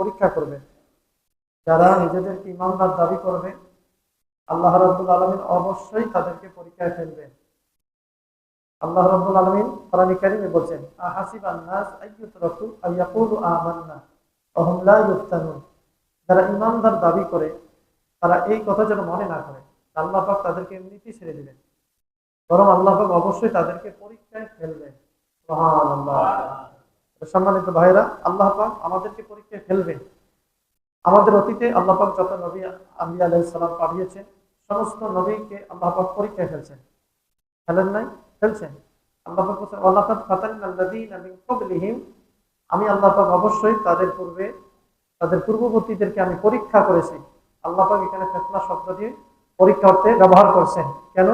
পরীক্ষা করবেন যারা নিজেদেরকে ইমানদার দাবি করবে, আল্লাহ রাব্বুল আলমিন অবশ্যই তাদেরকে পরীক্ষায় ফেলবেন আল্লাহ রাব্বুল আলমিন কোরআন কারিমে বলছেন আহাসিবান নাস আইয়ুতরাকু আইয়াকুলু যারা ইমানদার দাবি করে, তারা এই কথা যেন মনে না করে। আল্লাহ পাক তাদেরকে এমনিতেই ছেড়ে দিবেন। বরং আল্লাহ পাক অবশ্যই তাদেরকে পরীক্ষায় ফেলবেন। সুবহানাল্লাহ। সম্মানিত ভাইরা আল্লাহ পাক আমাদেরকে পরীক্ষায় ফেলবেন। আমাদের অতীতে আল্লাহ পাক যত নবী আম্বিয়া আলাইহিস সালাম পাঠিয়েছেন, সমস্ত নবীকে আল্লাহ পাক পরীক্ষায় ফেলছেন। ফেলেন নাই? ফেলছেন? আল্লাহ মিন আমি আল্লাহ পাক অবশ্যই তাদের পূর্বে, তাদের পূর্ববর্তীদেরকে আমি পরীক্ষা করেছি। আল্লাহ পাক এখানে ফেতনা শব্দ দিয়ে পরীক্ষা অর্থে ব্যবহার করছেন। কেন?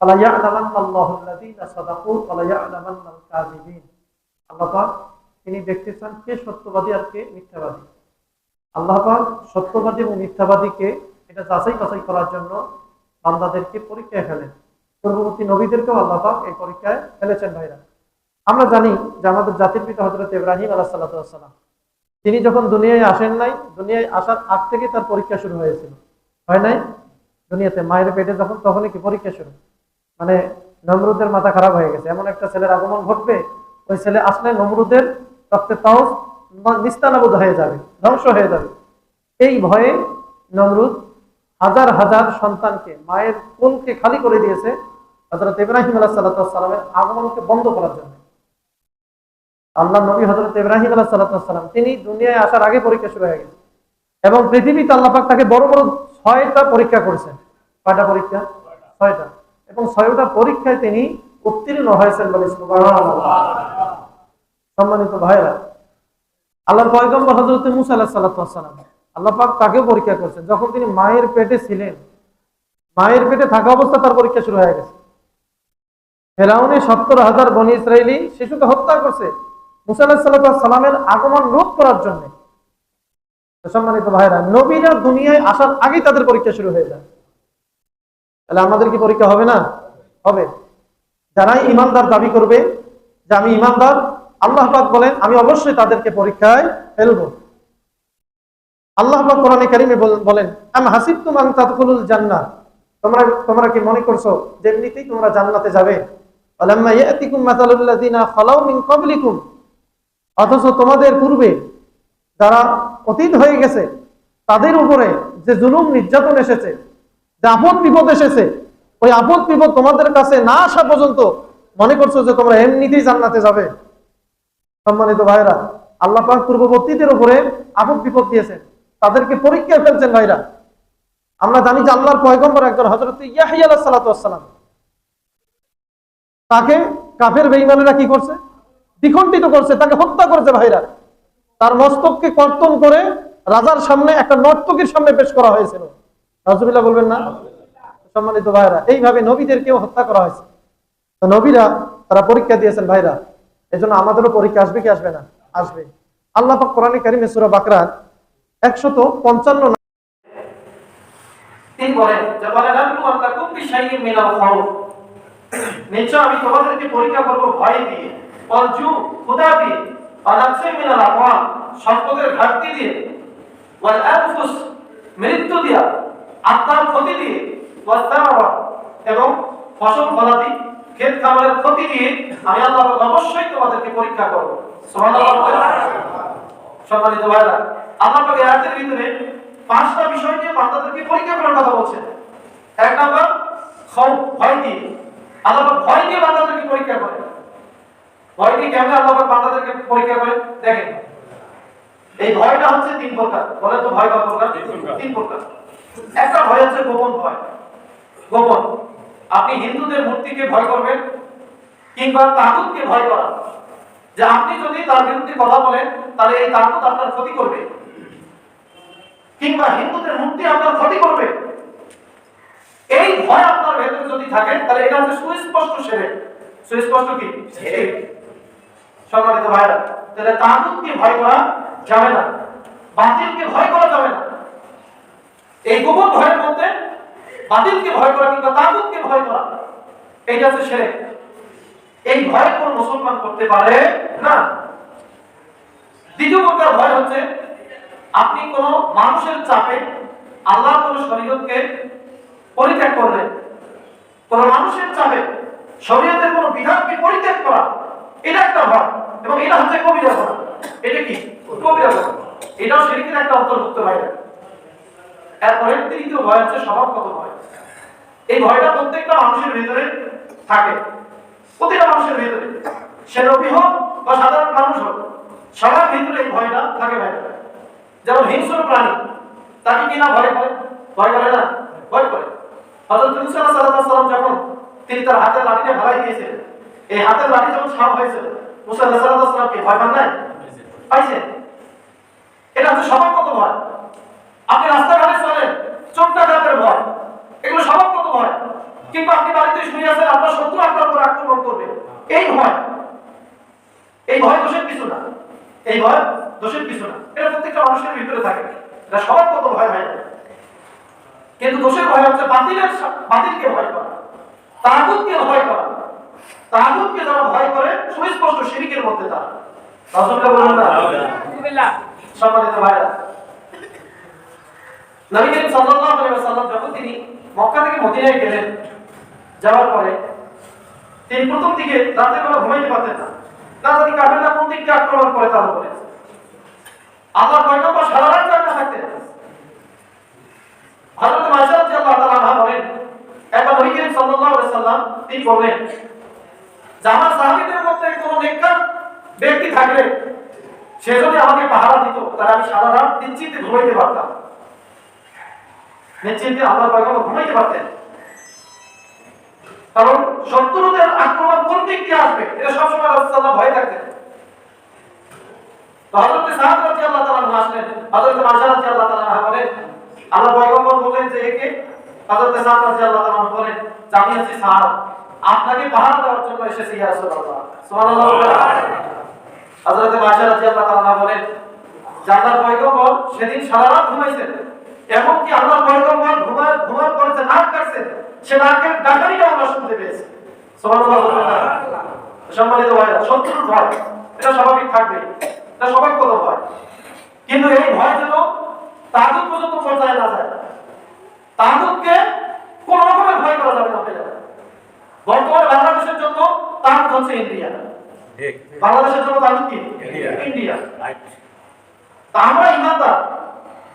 আলা ইয়ালামান্নাল কাযিবিন। আল্লাহ পাক তিনি দেখতে চান কে সত্যবাদী আর কে মিথ্যাবাদী। আল্লাহ সত্যবাদী এবং মিথ্যাবাদীকে এটা যাচাই বাছাই করার জন্য বান্দাদেরকে পরীক্ষায় ফেলেন। পূর্ববর্তী নবীদেরকেও আল্লাহ পাক এই পরীক্ষায় ফেলেছেন ভাইরা। আমরা জানি যে আমাদের জাতির পিতা হজরত ইব্রাহিম আলাহ সাল্লাম তিনি যখন দুনিয়ায় আসেন নাই, দুনিয়ায় আসার আগ থেকে তার পরীক্ষা শুরু হয়েছিল। হয় নাই? দুনিয়াতে মায়ের পেটে যখন, তখনই কি পরীক্ষা শুরু? মানে নমরুদের মাথা খারাপ হয়ে গেছে। এমন একটা ছেলের আগমন ঘটবে, ওই ছেলে আসলে নমরুদের রক্তে তাও নিস্তানাবোধ হয়ে যাবে, ধ্বংস হয়ে যাবে। এই ভয়ে নমরুদ হাজার হাজার সন্তানকে, মায়ের কোলকে খালি করে দিয়েছে হজরত ইব্রাহিম আলাহ সাল্লামের আগমনকে বন্ধ করার জন্য। আল্লাহ নবী হজরত ইব্রাহিম আলাহ সাল্লাম তিনি দুনিয়ায় আসার আগে পরীক্ষা শুরু হয়ে গেছে। এবং পৃথিবীতে আল্লাপাক তাকে বড় বড় ছয়টা পরীক্ষা করেছেন। কয়টা পরীক্ষা? ছয়টা। এবং ছয়টা পরীক্ষায় তিনি উত্তীর্ণ হয়েছেন বলে। সম্মানিত ভাইরা আল্লাহ পয়গম্বর হজরত মুসা আল্লাহ আল্লাহ পাক তাকেও পরীক্ষা করছেন। যখন তিনি মায়ের পেটে ছিলেন, মায়ের পেটে থাকা অবস্থা তার পরীক্ষা শুরু হয়ে গেছে। ফেরাউনে সত্তর হাজার বনি ইসরায়েলি শিশুকে হত্যা করছে মুসা আল্লাহ সাল্লামের আগমন রোধ করার জন্য। সম্মানিত ভাইরা নবীরা দুনিয়ায় আসার আগেই তাদের পরীক্ষা শুরু হয়ে যায়। তাহলে আমাদের কি পরীক্ষা হবে না? হবে। যারাই ইমানদার দাবি করবে যে আমি ইমানদার আল্লাহ বলেন, আমি অবশ্যই তাদেরকে পরীক্ষায় ফেলব। আল্লাহ পাক কোরআনে কারিমে বলেন, আম হাসিবতুম আন তাদখুলুল জান্নাহ। তোমরা তোমরা কি মনে করছ যে এমনিতেই তোমরা জান্নাতে যাবে? অথচ তোমাদের পূর্বে যারা অতীত হয়ে গেছে, তাদের উপরে যে জুলুম, নির্যাতন এসেছে, যে আপদ বিপদ এসেছে, ওই আপদ বিপদ তোমাদের কাছে না আসা পর্যন্ত মনে করছ যে তোমরা এমনিতেই জান্নাতে যাবে? সম্মানিত ভাইরা আল্লাহ পাক পূর্ববর্তীদের উপরে আপদ বিপদ দিয়েছেন। তাদেরকে পরীক্ষা ফেলছেন ভাইরা। আমরা জানি যে আল্লাহর পয়গম্বর একজন হজরত ইয়াহিয়ালাম তাকে কাফের বেঈমানেরা কি করছে? দ্বিখণ্ডিত করছে, তাকে হত্যা করেছে ভাইরা। তার মস্তককে কর্তন করে রাজার সামনে একটা নর্তকীর সামনে পেশ করা হয়েছিল। রাজুবিল্লাহ বলবেন না? সম্মানিত ভাইরা এইভাবে নবীদেরকেও হত্যা করা হয়েছে। নবীরা তারা পরীক্ষা দিয়েছেন ভাইরা। এই জন্য আমাদেরও পরীক্ষা আসবে কি আসবে না? আসবে। আল্লাহ পাক কোরআনে কারিমে সূরা একশত পঞ্চান্ন তিনি বলেন আমি তোমাদেরকে পরীক্ষা করব ভয় দিয়ে। অজু ক্ষুধা দিয়ে অনাক্সে মিনাল আমওয়াল, সম্পদের ঘাটতি দিয়ে। ওয়াল আনফুস, মৃত্যু দিয়া, আত্মার ক্ষতি দিয়ে। ওয়াল এবং ফসল ফলাদি ক্ষেত খামারের ক্ষতি দিয়ে আমি আল্লাহ অবশ্যই তোমাদেরকে পরীক্ষা করব। সম্মানিত ভাইরা আল্লাহ পাক ভিতরে পাঁচটা বিষয় নিয়ে বান্দাদেরকে পরীক্ষা করার কথা বলছেন। এক নাম্বার ভয় দিয়ে আল্লাহ ভয় দিয়ে বান্দাদেরকে পরীক্ষা করে ভয় দিয়ে কেমন আল্লাহ বান্দাদেরকে পরীক্ষা করে দেখেন এই ভয়টা হচ্ছে তিন প্রকার। বলে তো ভয় কত প্রকার। তিন প্রকার। একটা ভয় হচ্ছে গোপন ভয়। গোপন। আপনি হিন্দুদের মূর্তিকে ভয় করবেন কিংবা তাগুতকে ভয় করা। যে আপনি যদি তার বিরুদ্ধে কথা বলেন, তাহলে এই তাগুত আপনার ক্ষতি করবে। কিংবা হিন্দুদের মূর্তি আপনার ক্ষতি করবে। এই ভয় আপনার ভেতরে যদি থাকে, তাহলে এটা হচ্ছে সুস্পষ্ট সেরে। সুস্পষ্ট কি। সম্মানিত ভাইরা, তাহলে তাগুতকে ভয় করা যাবে না। বাতিলকে ভয় করা যাবে না। এই গোপন ভয়ের মধ্যে বাতিলকে ভয় করা কিংবা তাগুতকে ভয় করা এটা হচ্ছে সেরে এই ভয় কোন মুসলমান করতে পারে না। দ্বিতীয় প্রকার ভয় হচ্ছে, আপনি কোন মানুষের চাপে আল্লাহ কোন শরীয়তকে পরিত্যাগ করলেন কোন মানুষের চাপে শরীয়তের কোন বিধানকে পরিত্যাগ করা, এটা একটা ভয় এবং এটা হচ্ছে কবিরা করা এটা কি? কবিরা করা এটাও শরীরের একটা অন্তর্ভুক্ত বাইরে এরপরে তৃতীয় ভয় হচ্ছে স্বভাবগত ভয়। এই ভয়টা প্রত্যেকটা মানুষের ভেতরে থাকে। প্রতিটা মানুষের ভেতরে। সে নবী হোক বা সাধারণ মানুষ হোক, সবার ভিতরে এই ভয়টা থাকে ভাই যেমন হিংস্র প্রাণী, তাকে কি না ভয় করে? ভয় করে না? ভয় করে। সাল্লাল্লাহু সাল্লাম যখন তিনি তার হাতের লাঠিটা ভালাই এই হাতের লাঠি যখন সাপ হয়েছিল, মুসা সাল্লামকে ভয় পান নাই? পাইছেন? এটা হচ্ছে স্বভাবগত ভয়। আপনি রাস্তাঘাটে চলেন ডাকের ভয়। এগুলো স্বভাবগত ভয়। কিংবা আপনি বাড়িতে শুয়ে আছেন আপনার শত্রু আপনার উপর আক্রমণ করবে। এই ভয়। এই ভয় দোষের কিছু না। এই ভয় দোষের কিছু না। এটা প্রত্যেকটা মানুষের ভিতরে থাকে। এটা স্বভাবগত ভয় হয় কিন্তু দোষের ভয় হচ্ছে বাতিলের বাতিলকে ভয় করা। তাগুতকে ভয় করা। তাগুতকে যারা ভয় করে সুস্পষ্ট শিরিকের মধ্যে তারা। সম্মানিত ভাইরা নবী করিম সাল্লাল্লাহু আলাইহি ওয়াসাল্লাম যখন তিনি মক্কা থেকে মদিনায় গেলেন। যাওয়ার পরে তিনি প্রথম দিকে রাতের বেলা ঘুমাইতে পারতেন না। না কোন আক্রমণ করে তার উপরে। আল্লাহ পয়গম্বর সারা রাত বলেন, একবার ওয়াসাল্লাম তিনি বললেন, যে আমার মধ্যে কোনো ব্যক্তি থাকলে সে যদি আমাকে পাহারা দিত, তাহলে আমি সারা রাত নিশ্চিন্তে ঘুমাইতে পারতাম। নিশ্চিন্তে আল্লাহ পয়গম্বর ঘুমাইতে পারতেন। কারণ শত্রুদের আক্রমণ কোন দিক দিয়ে আসবে, এটা সবসময় রাসূলুল্লাহ। ভয় থাকতেন সেদিন সারা রাত ঘুমাইছেন। এমনকি আল্লাহর পয়গম্বর ঘুমায় ঘুমার পরে যে নাক কাটছেন সে নাকের ডাকানিটা আমরা শুনতে পেয়েছি। সম্মানিত ভাইরা শত্রুর ভয়। এটা স্বাভাবিক থাকবে। এটা স্বাভাবিকগত ভয়। কিন্তু এই ভয় যেন তাগুত পর্যন্ত পৌঁছায় না যায়। তাগুতকে কোন রকমের ভয় করা যাবে না বর্তমানে বাংলাদেশের জন্য তাগুত হচ্ছে ইন্ডিয়া। বাংলাদেশের জন্য তাগুত কি? ইন্ডিয়া। তা আমরা ইমানদার।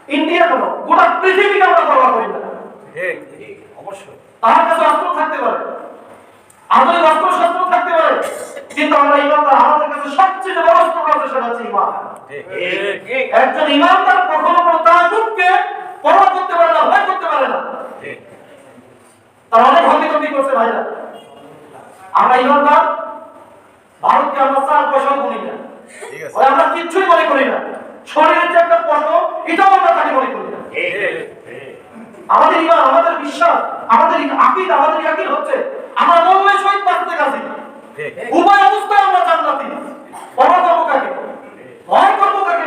ইন্ডিয়া কেন গোটা পৃথিবীকে আমরা পরোয়া করি না। অবশ্যই। তার কাছে অস্ত্র থাকতে পারে। আমাদের অস্ত্র শস্ত্র থাকতে পারে কিন্তু আমরা ইমানদার আমাদের কাছে সবচেয়ে বড় অস্ত্র আছে সেটা হচ্ছে ইমান। একজন ইমানদার কখনো কোনো তাগুতকে পরোয়া করতে পারে না ভয় করতে পারে না। তার অনেক হকিকতি করছে ভাইরা। আমরা ইমানদার ভারতকে আমরা চার পয়সা গুনি না। আমরা কিচ্ছুই মনে করি না। শরীরের যে একটা পশম এটাও আমরা তাকে মনে করি না। ঠিক ঠিক আমাদের ইমান আমাদের বিশ্বাস আমাদের আকিদ আমাদের ইয়াকিন হচ্ছে আমরা মরলে শহীদ বাঁচতে ঠিক উভয় অবস্থায় আমরা জান্নাতি। পরোয়া করব কাকে? ভয় করব কাকে?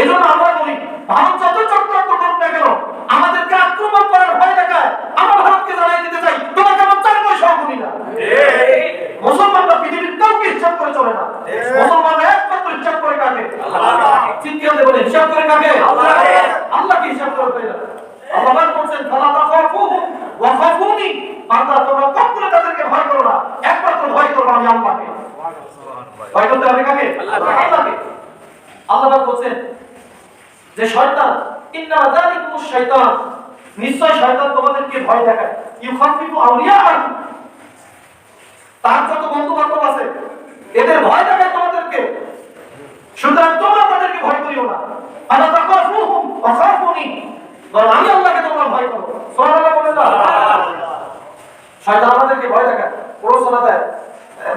এই জন্য আমরা বলি ভারত যত চক্রান্ত করুক না কেন আমাদেরকে আক্রমণ করার ভয় দেখায়। আমরা ভারতকে জানাই দিতে চাই তোমাকে আমার চার পয়সা না মুসলমানরা পৃথিবীর কাউকে হিসাব করে চলে না। মুসলমানরা একমাত্র হিসাব করে কাকে আল্লাহকে। চিৎকার বলে হিসাব করে কাকে? আল্লাহকে। আল্লাহকে হিসাব করে আল্লাহ পাক বলছেন ফালা তাখাফুহুম ওয়া খাফুনি। বান্দা তোমরা কখনো তাদেরকে ভয় করো না। একমাত্র ভয় করো আমি আল্লাহকে। ভয় করতে হবে কাকে? আল্লাহকে। আল্লাহ পাক বলছেন যে শয়তান ইন্না যালিকুমুশ শাইতান নিশ্চয় শয়তান তোমাদেরকে ভয় দেখায়। ইউখাফিফু আউলিয়াআহু তার যত বন্ধু বান্ধব আছে এদের ভয় দেখায় তোমাদেরকে। সুতরাং তোমরা তাদেরকে ভয় করিও না। আলা তাকাফুহুম ওয়া খাফুনি বরং আমি আল্লাহকে তোমরা ভয় করো। সুবহানাল্লাহ বলে দাও। শয়তান আমাদেরকে ভয় দেখায়। দেয়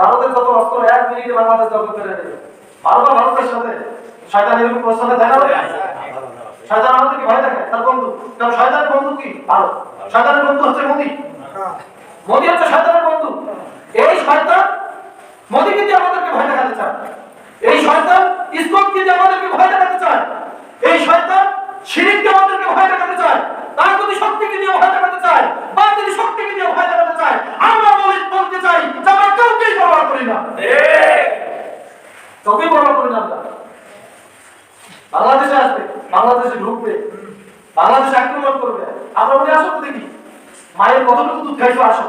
ভারতের অস্ত্র, এক মিনিটে বাংলাদেশ দখল করে নেবে। ভারতের সাথে শয়তান এরকম না শয়তান আমাদেরকে ভয় দেখায়। তার বন্ধু, কারণ বন্ধু কি? ভালো শয়তানের বন্ধু হচ্ছে মোদি। মোদি হচ্ছে শয়তানের বন্ধু। এই শয়তান মোদিকে দিয়ে আমাদেরকে ভয় দেখাতে চায়। এই শয়তান ইসকনকে দিয়ে আমাদেরকে ভয় দেখাতে চায়? এই শয়তান শিরিককে আমাদেরকে ভয় দেখাতে চায় তার যদি শক্তিকে দিয়ে ভয় দেখাতে চায় বা যদি শক্তিকে দিয়ে ভয় দেখাতে চায়। আমরা বলে বলতে চাই যে আমরা কাউকেই ব্যবহার করি না। কাউকেই ব্যবহার করি না আমরা। বাংলাদেশে আসবে বাংলাদেশে ঢুকবে বাংলাদেশে আক্রমণ করবে। আমরা বলি আসো দেখি মায়ের কতটুকু দুধ খাইছো আসো।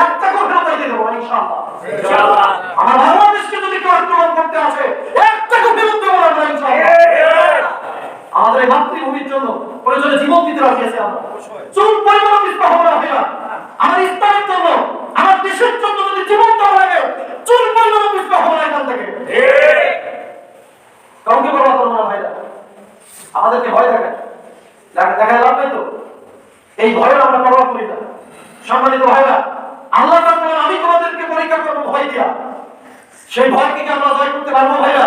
একটা করে ফেরত দিয়ে দেবো ইনশাআল্লাহ। ইনশাআল্লাহ। আমার বাংলাদেশকে যদি কেউ আক্রমণ করতে আসে করে ফেরত দেবো না আমাদের এই মাতৃভূমির জন্য প্রয়োজনে জীবন দিতে রাজি আছি আমরা। চুল পরিমাণ বিস্তার হবে না আমার ইসলামের জন্য আমার দেশের জন্য যদি জীবন দেওয়া লাগে চুল পরিমাণ বিস্তার হবে না এখান থেকে। কাউকে বলা করব না ভাইরা আমাদেরকে ভয় দেখায়। দেখা- লাভ নাই তো। এই ভয়ের আমরা পরোয়া করি না। সম্মানিত ভাইরা আল্লাহ আমি তোমাদেরকে পরীক্ষা করব ভয় দিয়া। সেই ভয়কে কি আমরা জয় করতে পারব ভাইরা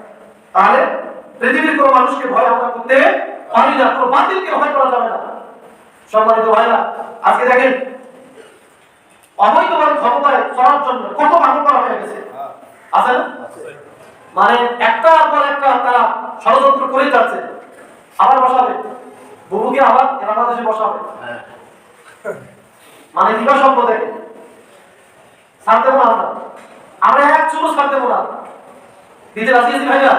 তাহলে পৃথিবীর কোনো মানুষকে ভয় আমরা করতে পারি না কোনো বাতিলকে ভয় করা যাবে না। সম্মানিত ভাইরা আজকে দেখেন অবৈধভাবে ক্ষমতায় চলার জন্য কত মামলা করা হয়ে গেছে। আছে না? মানে একটার পর একটা তারা ষড়যন্ত্র করে যাচ্ছে। আবার বসাবে? বুবুকে আবার বাংলাদেশে বসাবে? মানে দিবা দেখে ছাড়তে না আমরা আমরা এক চুলো ছাড়তে না দিতে রাজি আছি ভাইয়া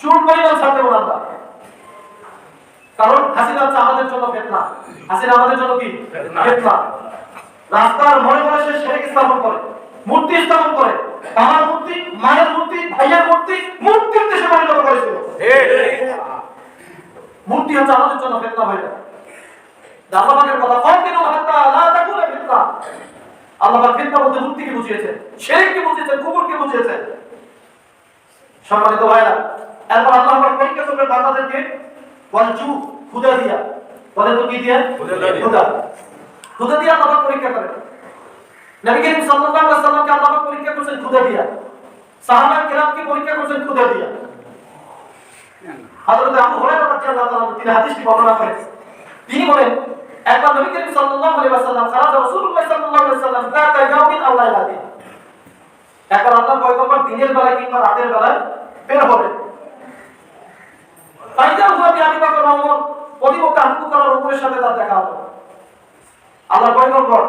চুল পরিমাণ ছাড়তে না আমরা কারণ হাসিনা হচ্ছে আমাদের জন্য ফেতনা। হাসিনা আমাদের জন্য কি? ফিতনা। রাস্তার মনে মনে সে শেখ স্থাপন করে মূর্তি স্থাপন করে বাবার মূর্তি মায়ের মূর্তি ভাইয়ের মূর্তি মূর্তির দেশে পরিণত করেছিল। মূর্তি হচ্ছে আমাদের জন্য ফেতনা হয়ে যায় কথা কম কেন হাত্তা লা তাকুনা ফিতনা। আল্লাহ ফিতনা বলতে মূর্তিকে বুঝিয়েছেন শিরককে বুঝিয়েছেন কুফরকে বুঝিয়েছেন। সম্মানিত ভাইরা এরপর আল্লাহ পরীক্ষা করবেন বান্দাদেরকে ওয়ালজু খুদা দিয়া। বলে তো কি দিয়া। খুদা খুদা দিয়া আল্লাহ পরীক্ষা করেন নবী করিম সাল্লাল্লাহু আলাইহি সাল্লামকে আল্লাহ পরীক্ষা করেছেন খুদা দিয়া। সাহাবা কিরামকে পরীক্ষা করেছেন খুদা দিয়া। হযরত আবু হুরায়রা রাদিয়াল্লাহু তাআলা তিনি হাদিসটি বর্ণনা করেন তিনি বলেন একবার নবী করিম সাল্লাল্লাহু আলাইহি ওয়াসাল্লাম খারাজ রাসূলুল্লাহ সাল্লাল্লাহু আলাইহি ওয়াসাল্লাম যাতা ইয়াউমিন আল্লাহ ইলাহি একবার আল্লাহ পয়গম্বর দিনের বেলায় কিংবা রাতের বেলায়। বের হবেন ফাইদা হুয়া বিআবি বকর ওমর প্রতিপক্ষ আবু বকর ওমরের সাথে তার দেখা হলো আল্লাহ পয়গম্বর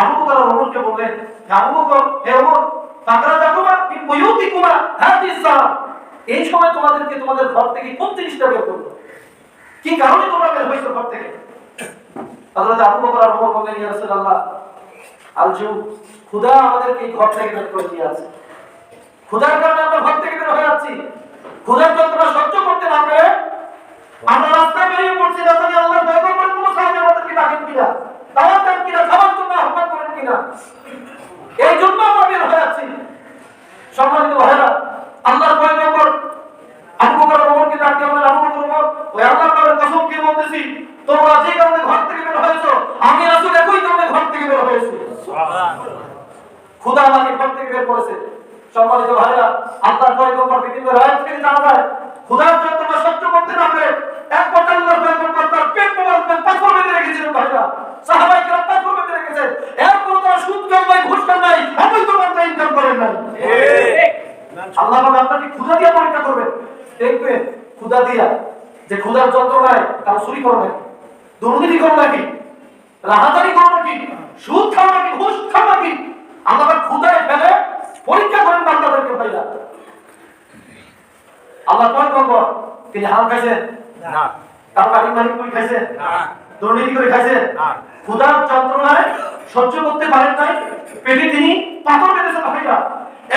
আবু বকর ওমরকে বললেন আবু বকর, হে ওমর ফাকরা যাকুমা ফি বুয়ুতিকুমা হাদিস সালাম। এই সময় তোমাদেরকে তোমাদের ঘর থেকে কোন জিনিসটা বের করল কি কারণে তোমরা বের হইছো ঘর থেকে? হযরত আবু বকর ওমর বললেন, ইয়া রাসূলুল্লাহ আলজু আমাদেরকে ঘর থেকে বের করে দিয়ে আছে। খুদার কারণে আমরা ঘর থেকে বের হয়ে যাচ্ছি। খুদার যন্ত্রণা সহ্য করতে না পেরে আমরা রাস্তায় বেরিয়ে পড়ছি জানি দয়া কোনো সাহায্য আমাদেরকে ডাকেন কিনা? দাওয়াত দেন কিনা? খাবার জন্য আহ্বান করেন কিনা? এই জন্য আমরা বের হয়ে যাচ্ছি। সম্মানিত ভাইরা আল্লাহর পয়গম্বর আবু বকর আর ওমরকে ডাক দিয়ে বলেন আবু বকর ওমর ওই আল্লাহর নামে কসম খেয়ে বলতেছি তোমরা যে কারণে ঘর থেকে বের হয়েছো আমি রাসূল একই কারণে ঘর থেকে বের হয়েছি খুদা আমাকে ঘর থেকে বের করেছে সম্মানিত আল্লাহর পয়গম্বর বিভিন্ন রায় থেকে জানা যায় খুদার যন্ত্রণা সহ্য করতে না পেরে এক আল্লাহর পয়গম্বর তার পেট প্রমাণ পাথর বেঁধে রেখেছিলেন ভাইরা। সাহাবাই কেরাম পাথর বেঁধে রেখেছেন। এরপর তারা সুদ কাম নাই ঘুষ কাম নাই অবৈধ পন্থা ইনকাম করেন নাই। আল্লাহ পাক আপনাকে ক্ষুধা দিয়ে পরীক্ষা করবেন। দেখবেন ক্ষুধা দিয়া যে ক্ষুধার যন্ত্রণায় তারা চুরি করো নাকি দুর্নীতি করো নাকি রাহাজারি করো নাকি সুদ খাও নাকি ঘুষ খাও নাকি। আল্লাহ ক্ষুধায় ফেলে পরীক্ষা করেন বান্দাদেরকে ভাইরা। আল্লাহ কয় কম্বর তিনি হাল খাইছেন তার বাড়ি মালিক করে খাইছেন দুর্নীতি করে খাইছেন ক্ষুধার যন্ত্রণায় সহ্য করতে পারেন নাই পেটে তিনি পাথর বেঁধেছেন ভাইরা।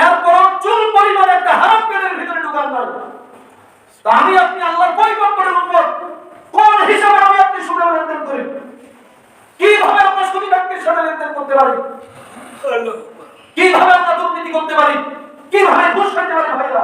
এরপর চুল পরিমাণ একটা হারাম পেটের ভিতরে ঢুকান নাই। আমি আপনি আল্লাহর পয়গম্বরের উপর কোন হিসাবে আমি আপনি সুদে লেনদেন করি? কীভাবে আমরা সুদী ব্যক্তির সাথে লেনদেন করতে পারি? কীভাবে আমরা দুর্নীতি করতে পারি? কীভাবে ঘুষ খাইতে পারি ভাইরা?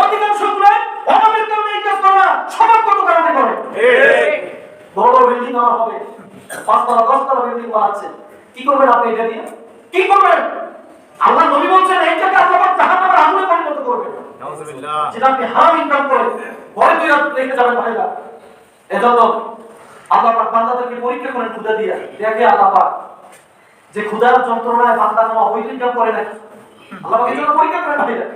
অধিকাংশগুলো অভাবের কারণে এই কাজ করে না সমাজগত কারণে করে। বড় বিল্ডিং আমার হবে। পাঁচতলা দশতলা বিল্ডিং বানাচ্ছে কি করবেন আপনি এটা দিয়ে? কি করবেন? আল্লাহ নবী বলছেন এইটাকে আল্লাহ জাহান্নামের আগুনে পরিণত করবেন। যেটা আপনি হারাম ইনকাম করে পরে দুই রেখে যাবেন ভাইরা এজন্য আল্লাহ পাক বান্দাদেরকে পরীক্ষা করেন ক্ষুদা দিয়ে। দেখে আল্লাহ পাক যে ক্ষুদার যন্ত্রণায় বান্দা কোনো অবৈধ ইনকাম করে না আল্লাহ পাক এই জন্য পরীক্ষা করেন ভাইরা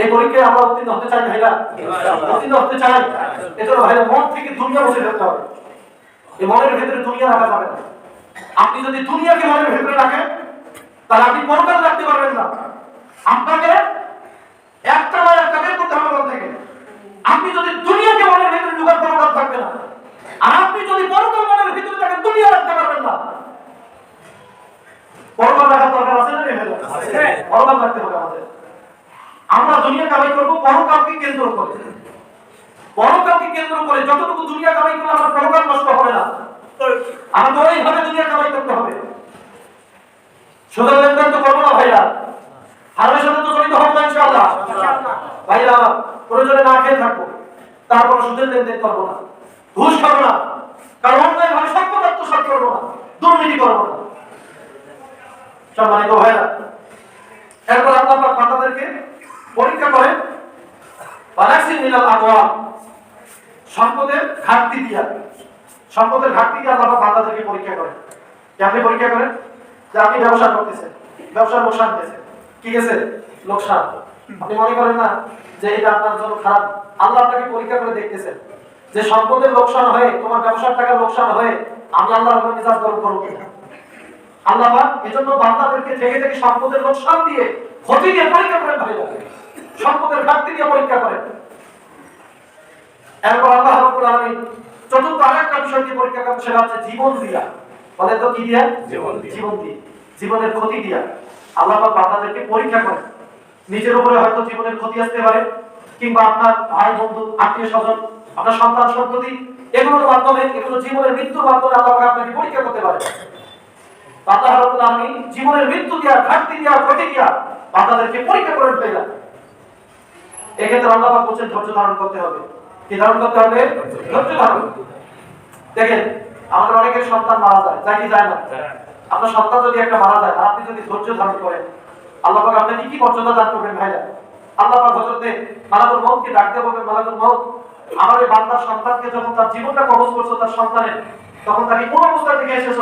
এই পরীক্ষায় আমরা উত্তীর্ণ হতে চাই ভাইরা। উত্তীর্ণ হতে চাই। এজন্য ভাইরা মন থেকে দুনিয়া বসে থাকতে হবে। এই মনের ভেতরে দুনিয়া রাখা যাবে না। আপনি যদি দুনিয়াকে মনের ভেতরে রাখেন তাহলে আপনি পরকাল রাখতে পারবেন না। আপনাকে একটা নয় একটা বের করতে হবে থেকে। আপনি যদি দুনিয়াকে মনের ভেতরে ঢুকার পরকাল থাকবে না আর আপনি যদি পরকাল মনের ভিতরে থাকেন দুনিয়া রাখতে পারবেন না পরকাল রাখার দরকার আছে না পরকাল রাখতে হবে আমাদের। আমরা দুনিয়া কামাই করব পরকালকে কেন্দ্র করে। পরকালকে কেন্দ্র করে যতটুকু দুনিয়া কামাই করলে আমার পরকাল নষ্ট হবে না। আমাকে ওইভাবে দুনিয়া কামাই করতে হবে। সুদের লেনদেন তো করব না ভাইরা। হারামের সাথে তো জড়িত হব না ইনশাআল্লাহ। ভাইরা প্রয়োজনে না খেয়ে থাকব। তারপর সুদের লেনদেন করব না। ঘুষ খাব না। কারণ অন্যায় ভাবে সত্য আত্মসাত করব না। দুর্নীতি করব না। সম্মানিত ভাইরা এরপর আল্লাহ বান্দাদেরকে পরীক্ষা করেন ওয়ালাকিন মিনাল আমওয়াল সম্পদের ঘাটতি দিয়া সম্পদের ঘাটতি দিয়ে আল্লাহ বান্দাদেরকে পরীক্ষা করেন কেমনে পরীক্ষা করেন যে আপনি ব্যবসা করতেছেন, ব্যবসার লোকসান গেছে কি গেছে? লোকসান। আপনি মনে করেন না যে এটা আপনার জন্য খারাপ? আল্লাহ আপনাকে পরীক্ষা করে দেখতেছেন যে সম্পদের লোকসান হয়ে, তোমার ব্যবসার টাকা লোকসান হয়ে, আমি আল্লাহর উপর নিজাত গরম করব কিনা? আল্লাহ এজন্য বান্দাদেরকে থেকে থেকে সম্পদের লোকসান দিয়ে ক্ষতি দিয়ে পরীক্ষা করেন ভাই সম্পদের ঘাটতি দিয়ে পরীক্ষা করেন এরপর আল্লাহ রাব্বুল আলামিন চতুর্থ আরেকটা বিষয় দিয়ে পরীক্ষা করেন সেটা হচ্ছে জীবন দিয়া। বলে তো কি দিয়া? জীবন দিয়া। জীবন দিয়ে। জীবনের ক্ষতি দিয়া। আল্লাহ পাক বান্দাদেরকে পরীক্ষা করেন। নিজের উপরে হয়তো জীবনের ক্ষতি আসতে পারে কিংবা আপনার ভাই বন্ধু আত্মীয় স্বজন আপনার সন্তান সন্ততি এগুলোর মাধ্যমে এগুলো জীবনের মৃত্যুর মাধ্যমে আল্লাহ পাক আপনাকে পরীক্ষা করতে পারে আল্লাহ রাব্বুল আলামিন জীবনের মৃত্যু দিয়া ঘাটতি দিয়া ক্ষতি দিয়া বান্দাদেরকে পরীক্ষা করেন ফেলা এক্ষেত্রে আল্লাহ পাক বলছেন ধৈর্য ধারণ করতে হবে। কি ধারণ করতে হবে? ধৈর্য ধারণ। দেখেন আমাদের অনেকের সন্তান মারা যায় কি যায় না? আপনার সন্তান যদি একটা মারা যায় আপনি যদি ধৈর্য ধারণ করেন আল্লাহ পাক আপনাকে কি মর্যাদা দান করবেন ভাইরা? আল্লাহ পাক হযরতে মালাকুল মউতকে ডাকতে বলবেন মালাকুল মউত আমার এই বান্দার সন্তানকে যখন তার জীবনটা কবজ করছ তার সন্তানের তখন তাকে কোন অবস্থা থেকে এসেছ?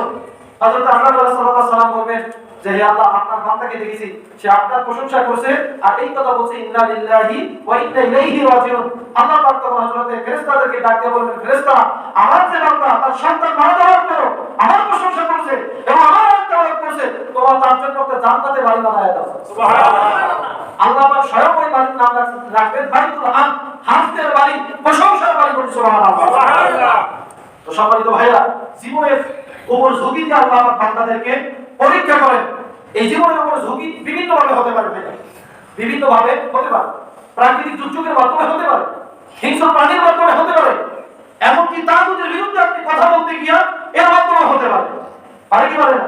হযরত আল্লাহ সাল্লাল্লাহু আলাইহি সাল্লাম বলবেন যে হে আল্লাহ আপনার বান্দাকে দেখেছি সে আপনার প্রশংসা করছে আর এই কথা বলছে ইন্না লিল্লাহি ওয়া ইন্না ইলাইহি রাজিউন। আল্লাহ পাক তখন হযরতে ফেরেশতাদেরকে ডাকতে বলবেন ফেরেশতা আমার যে বান্দা তার সন্তান মারা যাওয়ার পরও আমার প্রশংসা করছে এবং আমার আত্মত্যাগ করছে তোমার তার জন্য একটা জান্নাতে বাড়ি বানায় দাও। সুবহানাল্লাহ। আল্লাহ পাক স্বয়ং ওই বাড়ির নাম রাখবেন বাইতুল হাম হামদের বাড়ি প্রশংসার বাড়ি বলে সুবহানাল্লাহ। তো সম্মানিত ভাইরা জীবনের উপর ঝুঁকি দিয়ে আল্লাহ বান্দাদেরকে পরীক্ষা করেন এই জীবনের উপর ঝুঁকি বিভিন্ন ভাবে হতে পারে ভাইরা বিভিন্ন ভাবে হতে পারে। প্রাকৃতিক দুর্যোগের মাধ্যমে হতে পারে হিংস্র প্রাণীর মাধ্যমে হতে পারে এমনকি তাগুদের বিরুদ্ধে আপনি কথা বলতে গিয়া এর মাধ্যমে হতে পারে। পারে কি পারে না?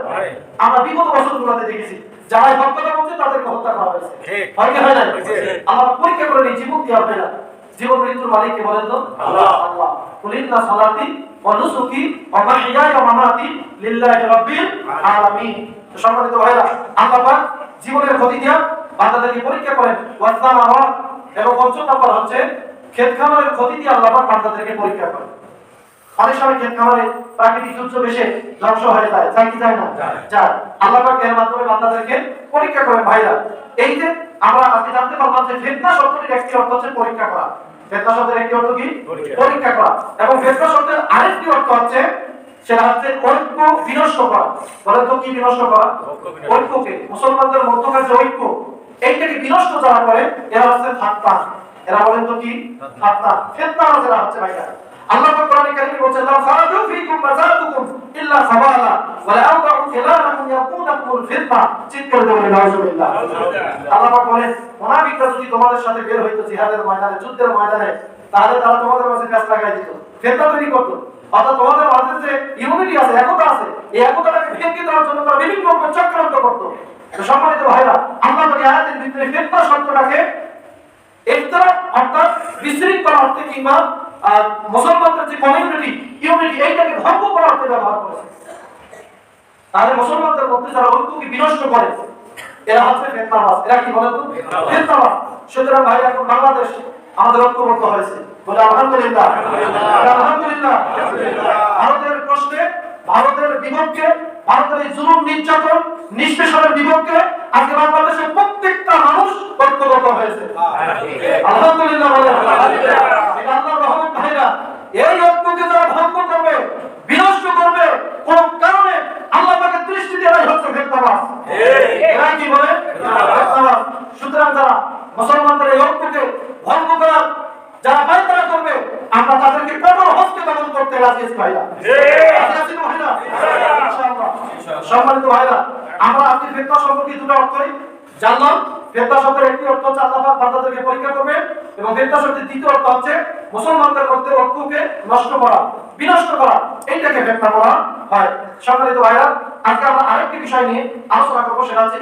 আমরা বিগত বছরগুলোতে দেখেছি যারা হক কথা বলছে তাদেরকে হত্যা করা হয়েছে। হয় কি হয় না। আল্লাহ পরীক্ষা করে নিয়ে জীবন দেওয়া হয় না? জীবন মৃত্যুর মালিককে বলেন তো? আল্লাহ। আল্লাহ। কুলিন্না সালাতি ওয়া নুসুকি ওয়া মাহইয়ায়া ওয়া মামাতি লিল্লাহি রাব্বিল আলামিন। সম্মানিত ভাইরা আল্লাহ পাক জীবনের ক্ষতি দিয়া বান্দাদেরকে পরীক্ষা করেন। ওয়াসামাওয়াত এবং পঞ্চম নম্বর হচ্ছে ক্ষেত খামারের ক্ষতি দিয়ে আল্লাহ পাক বান্দাদেরকে পরীক্ষা করেন। অনেক সময় ক্ষেত খামারে প্রাকৃতিক ধ্বংস হয়ে যায় যায় কি যায় না? যায়। যায়। আল্লাহ পাক এর মাধ্যমে বান্দাদেরকে পরীক্ষা করেন। ভাইরা এই যে আমরা আজকে জানতে পারলাম যে ফেতনা শব্দটির একটি অর্থ হচ্ছে পরীক্ষা করা। ফেতনা শব্দের একটি অর্থ কি? পরীক্ষা। করা। এবং ফেতনা শব্দের আরেকটি অর্থ হচ্ছে সেটা হচ্ছে ঐক্য বিনষ্ট করা। বলেন তো কি বিনষ্ট করা? ঐক্যকে। মুসলমানদের মধ্যকার যে ঐক্য এইটাকে বিনষ্ট যারা করে এরা হচ্ছে ফাত্তা এরা বলেন তো কি? ফাত্তা ফেতনা যারা হচ্ছে ভাইরা। আল্লাহ কোরআনে কারিমে বলেছেন, লা ফারাজু ফীকুম মাযাতুকুম ইল্লা খাবালা ওয়া লা আওদাউ খিলালাকুম ইয়াকুনাকুমুল ফিতনা। চিৎকার করে নাউজুবিল্লাহ। আল্লাহ পাক বলেন, মুনাফিকরা যদি তোমাদের সাথে বের হইতো জিহাদের ময়দানে, যুদ্ধের ময়দানে, তাহলে তারা তোমাদের মাঝে প্যাঁচ লাগাই দিত, ফেতনা তৈরি করতো। অর্থাৎ তোমাদের মাঝে যে ইউনিটি আছে, একতা আছে, এই একতাটাকে ভেঙে দেওয়ার জন্য তারা বিভিন্ন রকম চক্রান্ত করতো। সম্মানিত ভাইরা আমরা যদি আয়াতের ভিতরে ফেতনা শব্দটাকে ইফতারা অর্থাৎ বিশৃঙ্খলা অর্থে কিংবা মুসলমানদের যে কমিউনিটি ইউনিটি এইটাকে ভঙ্গ করার অর্থে ব্যবহার করেছে। তাহলে মুসলমানদের মধ্যে যারা ঐক্যকে বিনষ্ট করে। এরা হচ্ছে ফেতনাবাজ। এরা কি বলে তো? ফেতনাবাজ। সুতরাং ভাই এখন বাংলাদেশ আমাদের ঐক্যবদ্ধ হয়েছে। বলে আলহামদুলিল্লাহ। আলহামদুলিল্লাহ। ভারতের প্রশ্নে ভারতের বিপক্ষে ভারতের এই জুলুম নির্যাতন নিষ্পেষণের বিপক্ষে আজকে বাংলাদেশের প্রত্যেকটা মানুষ ঐক্যবদ্ধ হয়েছে। আলহামদুলিল্লাহ বলে এটা আল্লাহর রহমত ভাইরা এই ঐক্যকে যারা ভঙ্গ করবে বিনষ্ট করবে কোন কারণে আল্লাহ পাকের দৃষ্টিতে এরাই হচ্ছে ফেতনাবাজ এরা কি বলে ফেতনাবাজ সুতরাং যারা মুসলমানদের এই ঐক্যকে ভঙ্গ করার যারা পায়তারা করবে আমরা তাদেরকে কঠোর হস্তে দমন করতে রাজি আছি ভাইরা রাজি আছি তো ভাইরা ইনশাআল্লাহ সম্মানিত ভাইরা আমরা আজকে ফেতনা সম্পর্কে দুটো অর্থই জানলাম ফেতনা শব্দের একটি অর্থ হচ্ছে আল্লাহ বান্দাদেরকে পরীক্ষা করবে এবং ফেতনা শব্দের দ্বিতীয় অর্থ হচ্ছে মুসলমানদের মধ্যে ঐক্যকে নষ্ট করা, বিনষ্ট করা, এইটাকে ফেতনা বলা হয়। সম্মানিত ভাইরা, আজকে আমরা আরেকটি বিষয় নিয়ে আলোচনা করব, সেটা হচ্ছে